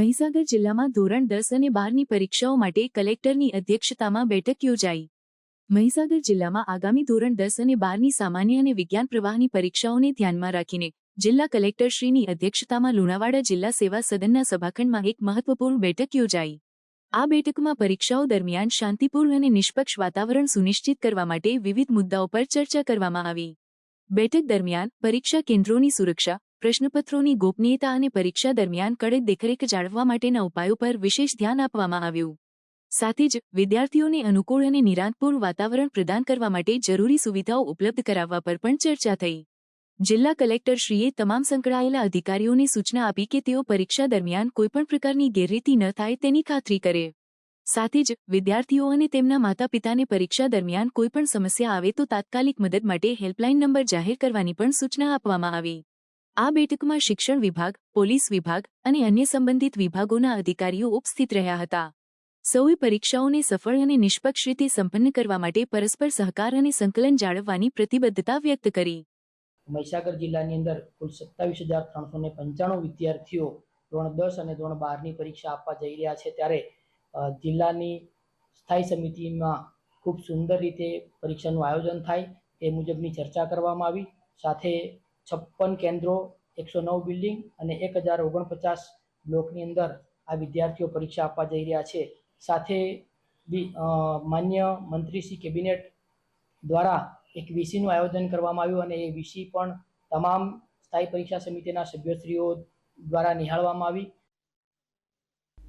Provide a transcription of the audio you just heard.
મહીસાગર જિલ્લામાં ધોરણ દસ અને બારની પરીક્ષાઓ માટે કલેક્ટરની અધ્યક્ષતામાં બેઠક યોજાઈ. મહીસાગર જિલ્લામાં આગામી ધોરણ દસ અને બારની સામાન્ય અને વિજ્ઞાન પ્રવાહની પરીક્ષાઓને ધ્યાનમાં રાખીને જિલ્લા કલેક્ટરશ્રીની અધ્યક્ષતામાં લુણાવાડા જિલ્લા સેવા સદનના સભાખંડમાં એક મહત્વપૂર્ણ બેઠક યોજાઈ. આ બેઠકમાં પરીક્ષાઓ દરમિયાન શાંતિપૂર્ણ અને નિષ્પક્ષ વાતાવરણ સુનિશ્ચિત કરવા માટે વિવિધ મુદ્દાઓ પર ચર્ચા કરવામાં આવી. બેઠક દરમિયાન પરીક્ષા કેન્દ્રોની સુરક્ષા પ્રશ્નપત્રોની ગોપનીયતા અને પરીક્ષા દરમિયાન કડક દેખરેખ જાળવવા માટેના ઉપાયો પર વિશેષ ધ્યાન આપવામાં આવ્યું. સાથે જ, વિદ્યાર્થીઓને અનુકૂળ અને નિરાંતપૂર્ણ વાતાવરણ પ્રદાન કરવા માટે જરૂરી સુવિધાઓ ઉપલબ્ધ કરાવવા પર પણ ચર્ચા થઈ. જિલ્લા કલેક્ટરશ્રીએ તમામ સંકળાયેલા અધિકારીઓને સૂચના આપી કે તેઓ પરીક્ષા દરમિયાન કોઈપણ પ્રકારની ગેરરીતિ ન થાય તેની ખાતરી કરે. સાથે જ, વિદ્યાર્થીઓ અને તેમના માતા પિતાને પરીક્ષા દરમિયાન કોઈપણ સમસ્યા આવે તો તાત્કાલિક મદદ માટે હેલ્પલાઇન નંબર જાહેર કરવાની પણ સૂચના આપવામાં આવી. આ બેઠકમાં શિક્ષણ વિભાગ, પોલીસ વિભાગ અને અન્ય સંબંધિત વિભાગોના અધિકારીઓ ઉપસ્થિત રહ્યા હતા. સૌએ પરીક્ષાઓને સફળ અને નિષ્પક્ષ રીતે સંપન્ન કરવા માટે પરસ્પર સહકાર અને સંકલન જાળવવાની પ્રતિબદ્ધતા વ્યક્ત કરી. મહીસાગર જિલ્લાની અંદર કુલ સત્તાવીસ હજાર ત્રણસો ને પંચાણું વિદ્યાર્થીઓ ધોરણ દસ અને ધોરણ બારની પરીક્ષા આપવા જઈ રહ્યા છે. ત્યારે જિલ્લાની સ્થાયી સમિતિમાં ખૂબ સુંદર રીતે પરીક્ષાનું આયોજન થાય તે મુજબની ચર્ચા કરવામાં આવી. સાથે છપ્પન કેન્દ્રો, એકસો નવ બિલ્ડિંગ અને એક હજાર ઓગણપચાસ બ્લોકની અંદર આ વિદ્યાર્થીઓ પરીક્ષા આપવા જઈ રહ્યા છે. સાથે બી માન્ય મંત્રી શ્રી કેબિનેટ દ્વારા એક વીસીનું આયોજન કરવામાં આવ્યું અને એ વીસી પણ તમામ સ્થાયી પરીક્ષા સમિતિના સભ્યશ્રીઓ દ્વારા નિહાળવામાં આવી.